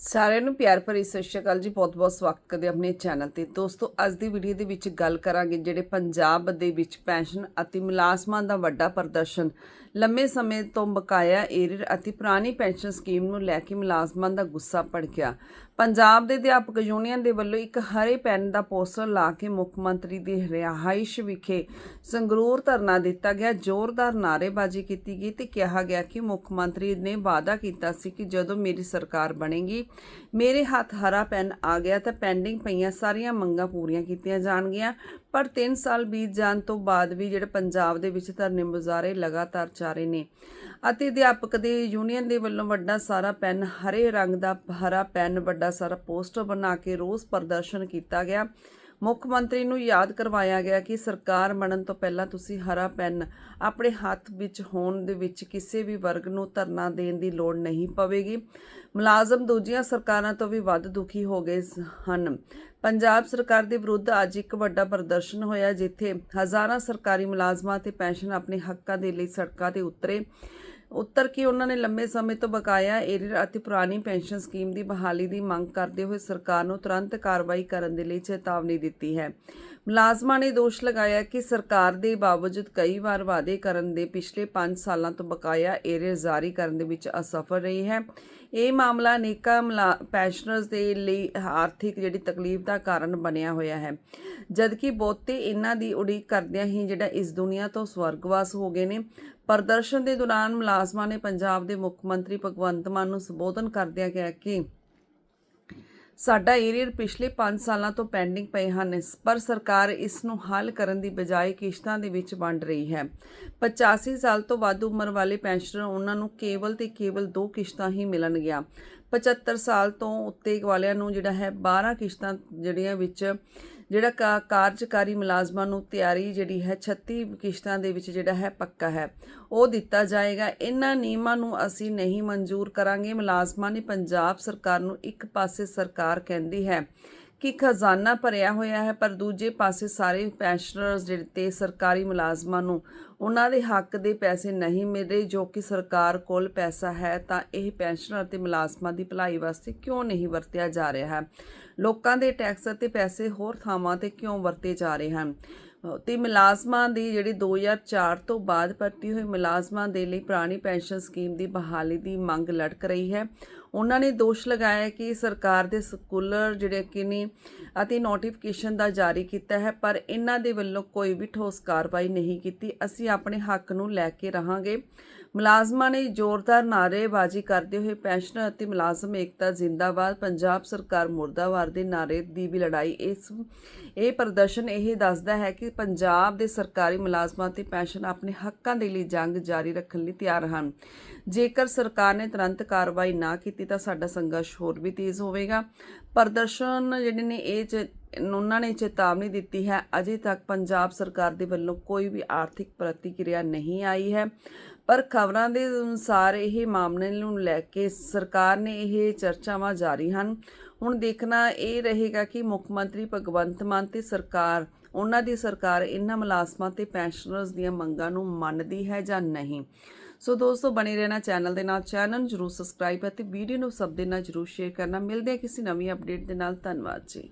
ਸਾਰਿਆਂ ਨੂੰ ਪਿਆਰ ਭਰੀ ਸਤਿ ਸ਼੍ਰੀ ਅਕਾਲ ਜੀ ਬਹੁਤ-ਬਹੁਤ ਸਵਾਗਤ ਕਰਦੇ ਆਪਣੇ ਚੈਨਲ ਤੇ। ਦੋਸਤੋ, ਅੱਜ ਦੀ ਵੀਡੀਓ ਦੇ ਵਿੱਚ ਗੱਲ ਕਰਾਂਗੇ ਜਿਹੜੇ ਪੰਜਾਬ ਦੇ ਵਿੱਚ ਪੈਨਸ਼ਨ ਅਤੇ ਮੁਲਾਜ਼ਮਾਂ ਦਾ ਵੱਡਾ ਪ੍ਰਦਰਸ਼ਨ ਲੰਮੇ ਸਮੇਂ ਤੋਂ ਬਕਾਇਆ ਏਰੀਅਰ ਅਤੇ ਪੁਰਾਣੀ ਪੈਨਸ਼ਨ ਸਕੀਮ ਨੂੰ ਲੈ ਕੇ ਮੁਲਾਜ਼ਮਾਂ ਦਾ ਗੁੱਸਾ ਭੜਕਿਆ। ਪੰਜਾਬ ਦੇ ਅਧਿਆਪਕ ਯੂਨੀਅਨ ਦੇ ਵੱਲੋਂ ਇੱਕ ਹਰੇ ਪੈਨ ਦਾ ਪੋਸਟਰ ਲਾ ਕੇ ਮੁੱਖ ਮੰਤਰੀ ਦੀ ਰਿਹਾਇਸ਼ ਵਿਖੇ ਸੰਗਰੂਰ ਧਰਨਾ ਦਿੱਤਾ ਗਿਆ। ਜ਼ੋਰਦਾਰ ਨਾਅਰੇਬਾਜ਼ੀ ਕੀਤੀ ਗਈ ਤੇ ਕਿਹਾ ਗਿਆ ਕਿ ਮੁੱਖ ਮੰਤਰੀ ਨੇ ਵਾਅਦਾ ਕੀਤਾ ਸੀ ਕਿ ਜਦੋਂ ਮੇਰੀ ਸਰਕਾਰ ਬਣੇਗੀ, ਮੇਰੇ ਹੱਥ ਹਰਾ ਪੈਨ ਆ ਗਿਆ ਤਾਂ ਪੈਂਡਿੰਗ ਪਈਆਂ ਸਾਰੀਆਂ ਮੰਗਾਂ ਪੂਰੀਆਂ ਕੀਤੀਆਂ ਜਾਣਗੀਆਂ। ਪਰ 3 ਸਾਲ ਬੀਤ ਜਾਣ ਤੋਂ ਬਾਅਦ ਵੀ ਜਿਹੜੇ ਪੰਜਾਬ ਦੇ ਵਿੱਚ ਧਰਨੇ ਮੁਜ਼ਾਰੇ ਲਗਾਤਾਰ ਜਾਰੀ ਨੇ। ਅਤੇ ਅਧਿਆਪਕ ਦੇ ਯੂਨੀਅਨ ਦੇ ਵੱਲੋਂ ਵੱਡਾ ਸਾਰਾ ਪੈਨ, ਹਰੇ ਰੰਗ ਦਾ ਹਰਾ ਪੈਨ, ਵੱਡਾ ਸਾਰਾ ਪੋਸਟਰ ਬਣਾ ਕੇ ਰੋਸ ਪ੍ਰਦਰਸ਼ਨ ਕੀਤਾ ਗਿਆ। ਮੁੱਖ ਮੰਤਰੀ ਨੂੰ ਯਾਦ ਕਰਵਾਇਆ ਗਿਆ ਕਿ ਸਰਕਾਰ ਬਣਨ ਤੋਂ ਪਹਿਲਾਂ ਤੁਸੀਂ ਹਰਾ ਪੈਨ ਆਪਣੇ ਹੱਥ ਵਿੱਚ ਹੋਣ ਦੇ ਵਿੱਚ ਕਿਸੇ ਵੀ ਵਰਗ ਨੂੰ ਧਰਨਾ ਦੇਣ ਦੀ ਲੋੜ ਨਹੀਂ ਪਵੇਗੀ। ਮੁਲਾਜ਼ਮ ਦੂਜੀਆਂ ਸਰਕਾਰਾਂ ਤੋਂ ਵੀ ਵੱਧ ਦੁਖੀ ਹੋ ਗਏ ਹਨ। ਪੰਜਾਬ ਸਰਕਾਰ ਦੇ ਵਿਰੁੱਧ ਅੱਜ ਇੱਕ ਵੱਡਾ ਪ੍ਰਦਰਸ਼ਨ ਹੋਇਆ, ਜਿੱਥੇ ਹਜ਼ਾਰਾਂ ਸਰਕਾਰੀ ਮੁਲਾਜ਼ਮਾਂ ਤੇ ਪੈਨਸ਼ਨ ਆਪਣੇ ਹੱਕਾਂ ਦੇ ਲਈ ਸੜਕਾਂ ਤੇ ਉਤਰੇ। ਉੱਤਰ ਕੇ ਉਹਨਾਂ ਨੇ ਲੰਮੇ ਸਮੇਂ ਤੋਂ ਬਕਾਇਆ ਏਰੀਅਰ ਅਤੇ ਪੁਰਾਣੀ ਪੈਨਸ਼ਨ ਸਕੀਮ ਦੀ ਬਹਾਲੀ ਦੀ ਮੰਗ ਕਰਦੇ ਹੋਏ ਸਰਕਾਰ ਨੂੰ ਤੁਰੰਤ ਕਾਰਵਾਈ ਕਰਨ ਦੇ ਲਈ ਚੇਤਾਵਨੀ ਦਿੱਤੀ ਹੈ। ਮੁਲਾਜ਼ਮਾਂ ਨੇ ਦੋਸ਼ ਲਗਾਇਆ ਕਿ ਸਰਕਾਰ ਦੇ ਬਾਵਜੂਦ ਕਈ ਵਾਰ ਵਾਅਦੇ ਕਰਨ ਦੇ ਪਿਛਲੇ 5 ਸਾਲਾਂ ਤੋਂ ਬਕਾਇਆ ਏਰੀਅਰ ਜਾਰੀ ਕਰਨ ਦੇ ਵਿੱਚ ਅਸਫਲ ਰਹੀ ਹੈ। ਇਹ ਮਾਮਲਾ ਅਨੇਕਾਂ ਮੁਲਾ- ਪੈਨਸ਼ਨਰਜ਼ ਦੇ ਲਈ ਆਰਥਿਕ ਜਿਹੜੀ ਤਕਲੀਫ ਦਾ ਕਾਰਨ ਬਣਿਆ ਹੋਇਆ ਹੈ। ਜਦਕਿ ਬਹੁਤੇ ਇਹਨਾਂ ਦੀ ਉਡੀਕ ਕਰਦਿਆਂ ਹੀ ਜਿਹੜਾ ਇਸ ਦੁਨੀਆ ਤੋਂ ਸਵਰਗਵਾਸ ਹੋ ਗਏ ਨੇ, ਪ੍ਰਦਰਸ਼ਨ ਦੇ ਦੌਰਾਨ ਮੁਲਾਜ਼ਮਾਂ ਨੇ ਪੰਜਾਬ ਦੇ ਮੁੱਖ ਮੰਤਰੀ ਭਗਵੰਤ ਮਾਨ ਨੂੰ ਸੰਬੋਧਨ ਕਰਦਿਆਂ ਕਿਹਾ ਕਿ ਸਾਡਾ ਏਰੀਅਰ ਪਿਛਲੇ 5 ਸਾਲਾਂ ਤੋਂ ਪੈਂਡਿੰਗ ਪਏ ਹਨ, ਪਰ ਸਰਕਾਰ ਇਸ ਨੂੰ ਹੱਲ ਕਰਨ ਦੀ ਬਜਾਏ ਕਿਸ਼ਤਾਂ ਦੇ ਵਿੱਚ ਵੰਡ ਰਹੀ ਹੈ। 85 ਸਾਲ ਤੋਂ ਵੱਧ ਉਮਰ ਵਾਲੇ ਪੈਨਸ਼ਨਰ ਉਹਨਾਂ ਨੂੰ ਕੇਵਲ ਤੇ ਕੇਵਲ ਦੋ ਕਿਸ਼ਤਾਂ ਹੀ ਮਿਲਣਗੀਆਂ। 75 ਸਾਲ ਤੋਂ ਉੱਤੇ ਵਾਲਿਆਂ ਨੂੰ ਜਿਹੜਾ ਹੈ 12 ਕਿਸ਼ਤਾਂ ਜਿਹੜੀਆਂ ਵਿੱਚ ਜਿਹੜਾ ਕਾ- ਕਾਰਜਕਾਰੀ ਮੁਲਾਜ਼ਮਾਂ ਨੂੰ ਤਿਆਰੀ ਜਿਹੜੀ ਹੈ 36 ਕਿਸ਼ਤਾਂ ਦੇ ਵਿੱਚ ਜਿਹੜਾ ਹੈ ਪੱਕਾ ਹੈ। ਉਹ ਦਿੱਤਾ ਜਾਏਗਾ। ਇਹਨਾਂ ਨਿਯਮਾਂ ਨੂੰ ਅਸੀਂ ਨਹੀਂ ਮਨਜ਼ੂਰ ਕਰਾਂਗੇ। ਮੁਲਾਜ਼ਮਾਂ ਨੇ ਪੰਜਾਬ ਸਰਕਾਰ ਨੂੰ ਇੱਕ ਪਾਸੇ ਸਰਕਾਰ ਕਹਿੰਦੀ ਹੈ ਕਿ ਖਜ਼ਾਨਾ ਭਰਿਆ ਹੋਇਆ ਹੈ, ਪਰ ਦੂਜੇ ਪਾਸੇ ਸਾਰੇ ਪੈਨਸ਼ਨਰਸ ਜਿਹੜੇ ਤੇ ਸਰਕਾਰੀ ਮੁਲਾਜ਼ਮਾਂ ਨੂੰ ਉਹਨਾਂ ਦੇ ਹੱਕ ਦੇ ਪੈਸੇ ਨਹੀਂ ਮਿਲ ਰਹੇ, ਜੋ ਕਿ ਸਰਕਾਰ ਕੋਲ ਪੈਸਾ ਹੈ, ਤਾਂ ਇਹ ਪੈਨਸ਼ਨਰ ਤੇ ਮੁਲਾਜ਼ਮਾਂ ਦੀ ਭਲਾਈ ਵਾਸਤੇ ਕਿਉਂ ਨਹੀਂ ਵਰਤਿਆ ਜਾ ਰਿਹਾ ਹੈ? ਲੋਕਾਂ ਦੇ ਟੈਕਸ ਅਤੇ ਪੈਸੇ ਹੋਰ ਥਾਵਾਂ ਤੇ ਕਿਉਂ ਵਰਤੇ ਜਾ ਰਹੇ ਹਨ? ਤੇ ਮੁਲਾਜ਼ਮਾਂ ਦੀ ਜਿਹੜੀ 2004 ਤੋਂ ਬਾਅਦ ਭਰਤੀ ਹੋਏ ਮੁਲਾਜ਼ਮਾਂ ਦੇ ਲਈ ਪੁਰਾਣੀ ਪੈਨਸ਼ਨ ਸਕੀਮ ਦੀ ਬਹਾਲੀ ਦੀ ਮੰਗ ਲਟਕ ਰਹੀ ਹੈ। ਉਹਨਾਂ ਨੇ ਦੋਸ਼ ਲਗਾਇਆ ਕਿ ਸਰਕਾਰ ਦੇ ਸਕੂਲਰ ਜਿਹੜੇ ਕਿ ਨੇ, ਅਤੇ ਨੋਟੀਫਿਕੇਸ਼ਨ ਦਾ ਜਾਰੀ ਕੀਤਾ ਹੈ, ਪਰ ਇਹਨਾਂ ਦੇ ਵੱਲੋਂ ਕੋਈ ਵੀ ਠੋਸ ਕਾਰਵਾਈ ਨਹੀਂ ਕੀਤੀ। ਅਸੀਂ ਆਪਣੇ ਹੱਕ ਨੂੰ ਲੈ ਕੇ ਰਹਾਂਗੇ। ਮੁਲਾਜ਼ਮਾਂ ਨੇ ਜ਼ੋਰਦਾਰ ਨਾਅਰੇਬਾਜ਼ੀ ਕਰਦੇ ਹੋਏ ਪੈਨਸ਼ਨਰ ਅਤੇ ਮੁਲਾਜ਼ਮ ਏਕਤਾ ਜ਼ਿੰਦਾਬਾਦ, ਪੰਜਾਬ ਸਰਕਾਰ ਮੁਰਦਾਬਾਦ ਦੇ ਨਾਅਰੇ ਦੀ ਵੀ ਲੜਾਈ। ਇਸ, ਇਹ ਪ੍ਰਦਰਸ਼ਨ ਇਹ ਦੱਸਦਾ ਹੈ ਕਿ ਪੰਜਾਬ ਦੇ ਸਰਕਾਰੀ ਮੁਲਾਜ਼ਮਾਂ ਤੇ ਪੈਨਸ਼ਨ ਆਪਣੇ ਹੱਕਾਂ ਦੇ ਲਈ ਜੰਗ ਜਾਰੀ ਰੱਖਣ ਲਈ ਤਿਆਰ ਹਨ। ਜੇਕਰ ਸਰਕਾਰ ਨੇ ਤੁਰੰਤ ਕਾਰਵਾਈ ਨਾ ਕੀਤੀ ਤਾਂ ਸਾਡਾ ਸੰਘਰਸ਼ ਹੋਰ ਵੀ ਤੇਜ਼ ਹੋਵੇਗਾ। ਪ੍ਰਦਰਸ਼ਨ ਜਿਹੜੇ ਨੇ ਇਹ ਚ- ਉਹਨਾਂ ਨੇ ਚੇਤਾਵਨੀ ਦਿੱਤੀ ਹੈ, ਅਜੇ ਤੱਕ ਪੰਜਾਬ ਸਰਕਾਰ ਦੇ ਵੱਲੋਂ ਕੋਈ ਵੀ ਆਰਥਿਕ ਪ੍ਰਤੀਕਿਰਿਆ ਨਹੀਂ ਆਈ ਹੈ। ਪਰ ਖਬਰਾਂ ਦੇ ਅਨੁਸਾਰ ਇਹ ਮਾਮਲੇ ਨੂੰ ਲੈ ਕੇ ਸਰਕਾਰ ਨੇ ਇਹ ਚਰਚਾਵਾਂ ਜਾਰੀ ਹਨ। ਹੁਣ ਦੇਖਣਾ ਇਹ ਰਹੇਗਾ ਕਿ ਮੁੱਖ ਮੰਤਰੀ ਭਗਵੰਤ ਮਾਨ ਤੇ ਸਰਕਾਰ, ਉਹਨਾਂ ਦੀ ਸਰਕਾਰ ਇਹਨਾਂ ਮੁਲਾਜ਼ਮਾਂ ਤੇ ਪੈਨਸ਼ਨਰਸ ਦੀਆਂ ਮੰਗਾਂ ਨੂੰ ਮੰਨਦੀ ਹੈ ਜਾਂ ਨਹੀਂ। ਸੋ ਦੋਸਤੋ, ਬਣੇ ਰਹਿਣਾ ਚੈਨਲ ਦੇ ਨਾਲ ਚੈਨਲ ਨੂੰ ਜਰੂਰ ਸਬਸਕ੍ਰਾਈਬ ਅਤੇ ਵੀਡੀਓ ਨੂੰ ਸਭ ਦੇ ਨਾਲ ਜਰੂਰ ਸ਼ੇਅਰ ਕਰਨਾ। ਮਿਲਦੇ ਹਾਂ ਕਿਸੇ ਨਵੀਂ ਅਪਡੇਟ ਦੇ ਨਾਲ। ਧੰਨਵਾਦ ਜੀ।